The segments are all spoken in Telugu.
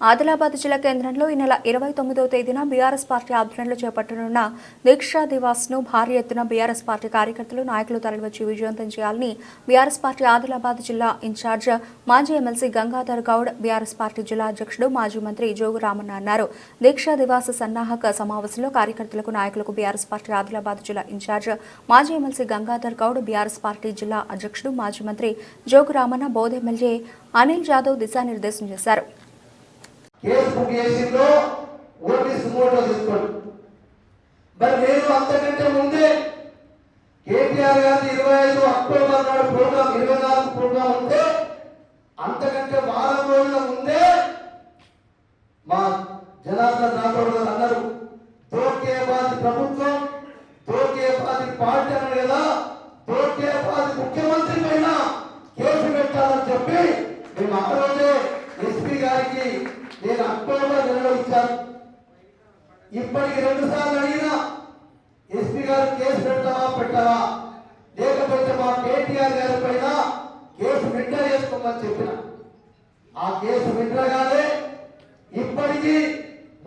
ఆదిలాబాద్ జిల్లా కేంద్రంలో ఈ నెల ఇరవై తొమ్మిదవ తేదీన బీఆర్ఎస్ పార్టీ ఆధ్వర్యంలో చేపట్టనున్న దీక్షా దివాస్ను భారీ ఎత్తున బీఆర్ఎస్ పార్టీ కార్యకర్తలు నాయకులు తరలివచ్చి విజయవంతం చేయాలని బీఆర్ఎస్ పార్టీ ఆదిలాబాద్ జిల్లా ఇన్ఛార్జ్ మాజీ MLC Gangadhar Goud BRS party జిల్లా అధ్యక్షుడు మాజీ మంత్రి జోగు రామన్న అన్నారు. దీక్షా దివాస్ సన్నాహక సమావేశంలో కార్యకర్తలకు నాయకులకు బీఆర్ఎస్ పార్టీ ఆదిలాబాద్ జిల్లా ఇన్ఛార్జ్ మాజీ MLC Gangadhar Goud BRS party జిల్లా అధ్యక్షుడు మాజీ మంత్రి జోగు రామన్న బోధ్ ఎమ్మెల్యే అనిల్ జాదవ్ దిశానిర్దేశం చేశారు. కేసు బుక్ చేసిందో ఓన్లీ సుమోటో తీసుకోండి. మరి నేను అంతకంటే ముందే కేటీఆర్ గారి ఇరవై ఐదు అక్టోబర్ నాడు ప్రోగ్రామ్ ఇరవై నాలుగు ప్రోగ్రామ్ ఉంటే అంతకంటే వారం రోజుల ముందే మా జనార్దన్ రాథోడ్ గారు అన్నారు నేను అక్టోబర్ నెలలో ఇప్పటికి రెండు సార్లు అడిగినా ఎస్పీ గారు కేసు పెడతావా పెట్టావా? లేకపోతే మా కేటీఆర్ గారి పైన కేసు విడ్డా చేసుకోమని చెప్పిన. ఆ కేసు విడ్డగానే ఇప్పటికీ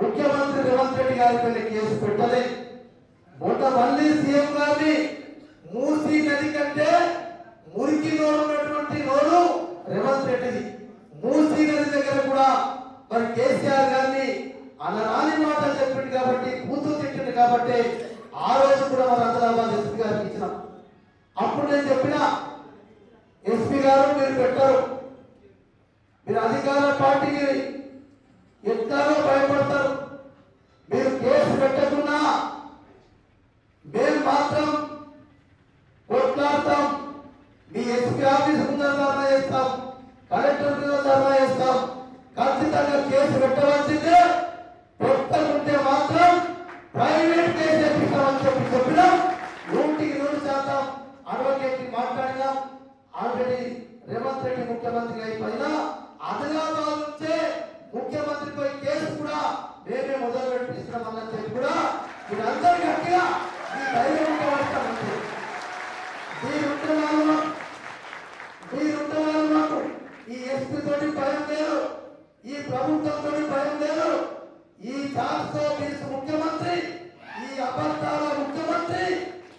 ముఖ్యమంత్రి రేవంత్ రెడ్డి గారి పైన కేసు పెట్టలే. మొన్న మళ్ళీ సీఎం గారిని మూసీ నది కంటే మురికి నోరు ఉన్నటువంటి నోరు రేవంత్ రెడ్డిది. మూసీ నది దగ్గర కూడా మరి కేసీఆర్ గారిని అనరాని మాటలు చెప్పింది కాబట్టి కూతురు తిట్టింది కాబట్టి ఆ రోజు కూడా మన హైదరాబాద్ ఎస్పీ గారికి ఇచ్చినాం. అప్పుడు నేను చెప్పిన ఎస్పీ గారు మీరు పెట్టారు మీరు అధికార పార్టీకి ఎంతగానో భయపడతారు మీరు కేసు పెట్టకున్నా మేము మాత్రం కొట్లాడతాం మీ ఎస్పీ ఆఫీస్ ముందర ధర్నా చేస్తాం కలెక్టర్ మీద ధర్నా చేస్తాం ఖచ్చితంగా కేసు పెట్టవలసిందే ఉంటే మాత్రం ప్రైవేట్ కేసు ఎప్పిస్తామని చెప్పి చెప్పిన. నూటికి నూరు శాతం అడ్వకేట్ మాట్లాడిన. ఆల్రెడీ రేవంత్ రెడ్డి ముఖ్యమంత్రి అయిపోయినా ఆదిలాబాద్ నుంచే ముఖ్యమంత్రిపై కేసు కూడా మేమే మొదలు పెట్టిస్తున్నామని చెప్పి కూడా మీరందరూ గట్టిగా మీ ధైర్యం ఉండవలసిన ఈ చార్తో బీస్ ముఖ్యమంత్రి ఈ అబద్ధాల ముఖ్యమంత్రి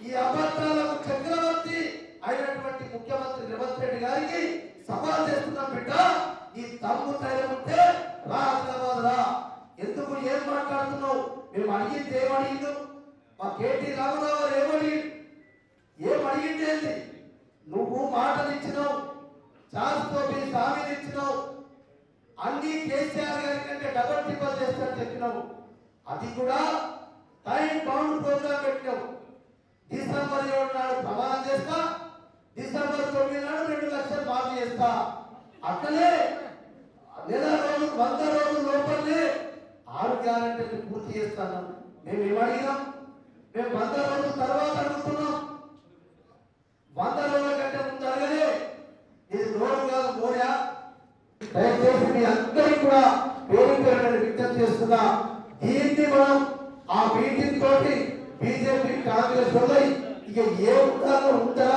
ఈ అబద్ధాలకు చక్రవర్తి అయినటువంటి ముఖ్యమంత్రి రేవంత్ రెడ్డి గారికి సవాల్ చేస్తున్నాం బిడ్డ. ఈ తమ్ము ధైర్యం ఉంటే రా హైదరాబాద్ రా. ఎందుకు ఏం మాట్లాడుతున్నావు? మేము అడిగింది ఏం అడిగిండు మా కేటీ రామారావు గారు ఏం అడిగిందేంటి నువ్వు మాటలు ఇచ్చినావు. చార్తో మీ హామీలు పెట్టినాము అది కూడా టైం బౌండ్ ప్రోగ్రామ్ పెట్టినాము డిసెంబర్ ఏడు నాడు ప్రమాణం చేస్తా డిసెంబర్ తొమ్మిది నాడు రెండు లక్షలు మాఫీ చేస్తా. అట్లనే నెల రోజులు వంద రోజుల లోపలనే ఆరు గ్యారంటీలు పూర్తి చేస్తాను. మేము ఏమడిగినాం మేము వంద రోజుల తర్వాత అడుగుతున్నాం. వంద రోజుల కంటే ముందు అడగలే. ఇది రోడ్డు కాదు మోడా దయచేసి మీ అందరికీ కూడా పేరు పేరు చేస్తున్న దీన్ని మనం ఆ మీటింగ్ తోటి బీజేపీ కాంగ్రెస్ వల్ల ఇక ఏ ఉంటారో ఉంటారా?